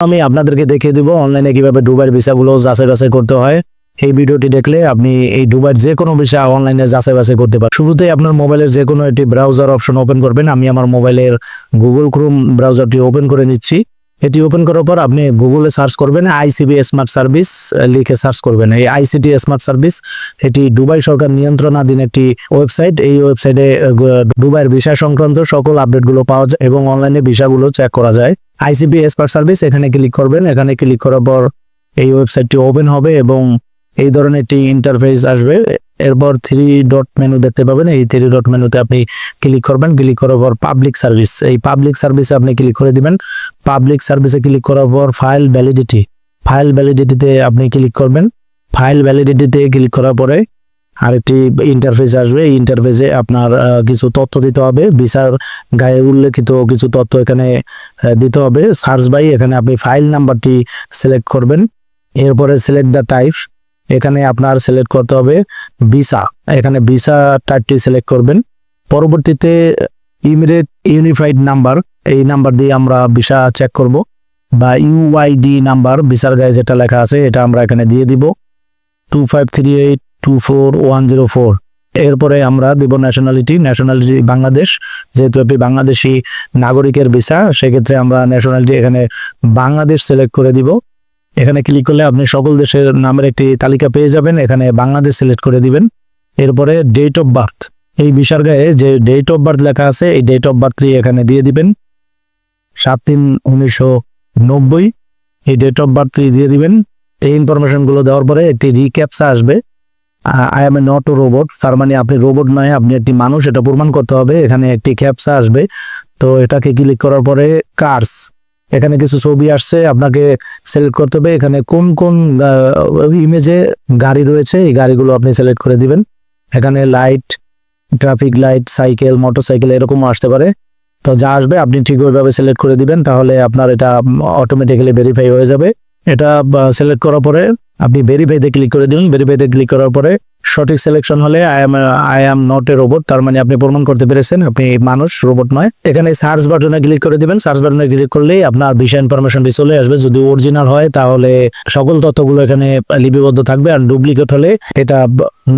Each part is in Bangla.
আমি আপনাদেরকে দেখিয়ে দিব অনলাইনে কীভাবে ডুবাইয়ের ভিসাগুলো যাচাই বাছাই করতে হয়। এই ভিডিওটি দেখলে আপনি এই ডুবাইয়ের যে কোনো ভিসা অনলাইনে যাচাই বাছাই করতে পারেন শুরুতেই আপনার মোবাইলের যে কোনো একটি ব্রাউজার অপশন ওপেন করবেন। আমি আমার মোবাইলের গুগল ক্রোম ব্রাউজারটি ওপেন করে নিচ্ছি। এটি ওপেন করার পর আপনি গুগলে সার্চ করবেন আইসিবি স্মার্ট সার্ভিস লিখে সার্চ করবেন। এই আইসিটি স্মার্ট সার্ভিস এটি দুবাই সরকার নিয়ন্ত্রণাধীন একটি ওয়েবসাইট এই ওয়েবসাইটে দুবাইয়ের ভিসা সংক্রান্ত সকল আপডেটগুলো পাওয়া যায় এবং অনলাইনে ভিসাগুলো চেক করা যায়। আইসিপি স্মার্ট সার্ভিস এখানে ক্লিক করবেন। এখানে ক্লিক করার পর এই ওয়েবসাইটটি ওপেন হবে এবং এই ধরনের একটি ইন্টারফেস আসবে। এরপর থ্রি ডট মেনু দেখতে পাবেন। এই থ্রি ডট মেনুতে আপনি ক্লিক করবেন। ক্লিক করার পর পাবলিক সার্ভিস এই পাবলিক সার্ভিসে আপনি ক্লিক করে দিবেন। পাবলিক সার্ভিসে ক্লিক করার পর ফাইল ভ্যালিডিটি ফাইল ভ্যালিডিটিতে আপনি ক্লিক করবেন। ফাইল ভ্যালিডিটিতে ক্লিক করার পরে আরেকটি ইন্টারফেস আসবে। এই ইন্টারফেসে আপনার কিছু তথ্য দিতে হবে। ভিসার গায়ে উল্লেখিত কিছু তথ্য এখানে দিতে হবে। সার্চ বাই এখানে আপনি ফাইল নাম্বারটি সিলেক্ট করবেন। এরপরে সিলেক্ট দ্য টাইপ এখানে আপনার সিলেক্ট করতে হবে ভিসা এখানে ভিসা টাইপটি সিলেক্ট করবেন। পরবর্তীতে ইমিরেট ইউনিফাইড নাম্বার এই নাম্বার দিয়ে আমরা ভিসা চেক করব বা ইউআইডি নাম্বার, ভিসার গায়ে যেটা লেখা আছে, এটা আমরা এখানে দিয়ে দিব। Two five three eight two four one zero four এরপরে আমরা দিব ন্যাশনালিটি ন্যাশনালিটি বাংলাদেশ। যেহেতু আপনি বাংলাদেশি নাগরিকের ভিসা, সেক্ষেত্রে আমরা ন্যাশনালিটি এখানে বাংলাদেশ সিলেক্ট করে দিব। এখানে ক্লিক করলে আপনি সকল দেশের নামের একটি তালিকা পেয়ে যাবেন, এখানে বাংলাদেশ সিলেক্ট করে দিবেন। এরপরে ডেট অফ বার্থ এই ভিসার গায়ে যে ডেট অফ বার্থ লেখা আছে, এই ডেট অফ বার্থটি এখানে দিয়ে দিবেন। সাত তিন উনিশশো নব্বই। এই ডেট অফ বার্থটি দিয়ে দিবেন। এই ইনফরমেশনগুলো দেওয়ার পরে একটি রিক্যাপসা আসবে। I am a not a robot তার মানে আপনি রোবট নয়, আপনি একটি মানুষ, এটা প্রমাণ করতে হবে। এখানে একটি ক্যাপসা আসবে। তো এটাকে ক্লিক করার পরে কার্স এখানে কিছু ছবি আসছে, আপনাকে সিলেক্ট করতে হবে। এখানে কোন কোন ইমেজে গাড়ি রয়েছে, এই গাড়িগুলো আপনি সিলেক্ট করে দিবেন। এখানে light traffic light cycle motorcycle এরকমও আসতে পারে। তো যা আসবে, আপনি ঠিক ওইভাবে সিলেক্ট করে দিবেন, তাহলে আপনার এটা অটোমেটিক্যালি ভেরিফাই হয়ে যাবে। এটা সিলেক্ট করার পরে আপনি ভেরিফাইতে ক্লিক করে দিলেন। ভেরিফাইতে ক্লিক করার পরে সঠিক সিলেকশন হলে I am I am not a robot তার মানে আপনি প্রমাণ করতে পেরেছেন, আপনি মানুষ রোবট নয়। এখানে সার্চ বাটনে ক্লিক করে দিবেন সার্চ বাটনে ক্লিক করলেই আপনার ভিসা ইনফরমেশনটি চলে আসবে। যদি অরিজিনাল হয়, তাহলে সকল তথ্যগুলো এখানে লিপিবদ্ধ থাকবে আর ডুপ্লিকেট হলে এটা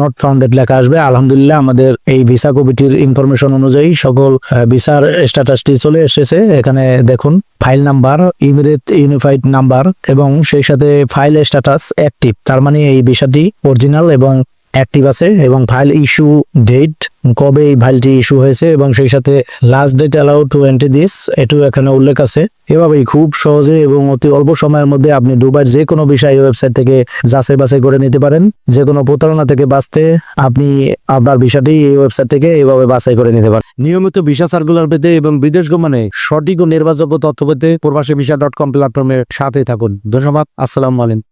নট ফাউন্ডেড লেখা আসবে। আলহামদুলিল্লাহ, আমাদের এই ভিসা কমিটির ইনফরমেশন অনুযায়ী সকল ভিসার স্ট্যাটাসটি চলে এসেছে। এখানে দেখুন file number emirate unified number এবং সেই সাথে ফাইল স্ট্যাটাস অ্যাক্টিভ তার মানে এই ভিসাটি অরিজিনাল এবং অ্যাক্টিভ আছে এবং ফাইল ইস্যু ডেট, কবে এই ফাইলটি ইস্যু হয়েছে এবং সেই সাথে last date allow to entry this এটিও এখানে উল্লেখ আছে। এভাবেই খুব সহজে এবং অতি অল্প সময়ের মধ্যে আপনি দুবাইয়ের যে কোনো বিষয় ওয়েবসাইট থেকে যাচাই বাছাই করে নিতে পারেন। যে কোনো প্রতারণা থেকে বাঁচতে আপনি আপনার বিষয়টি এই ওয়েবসাইট থেকে এভাবে বাছাই করে নিতে পারেন। নিয়মিত ভিসা সার্কুলার পেতে এবং বিদেশ গমনে সঠিক ও নির্বাচক তথ্য পেতে প্রবাসী ভিসা ডট কম প্ল্যাটফর্মের সাথে থাকুন। ধন্যবাদ, আসসালামু আলাইকুম।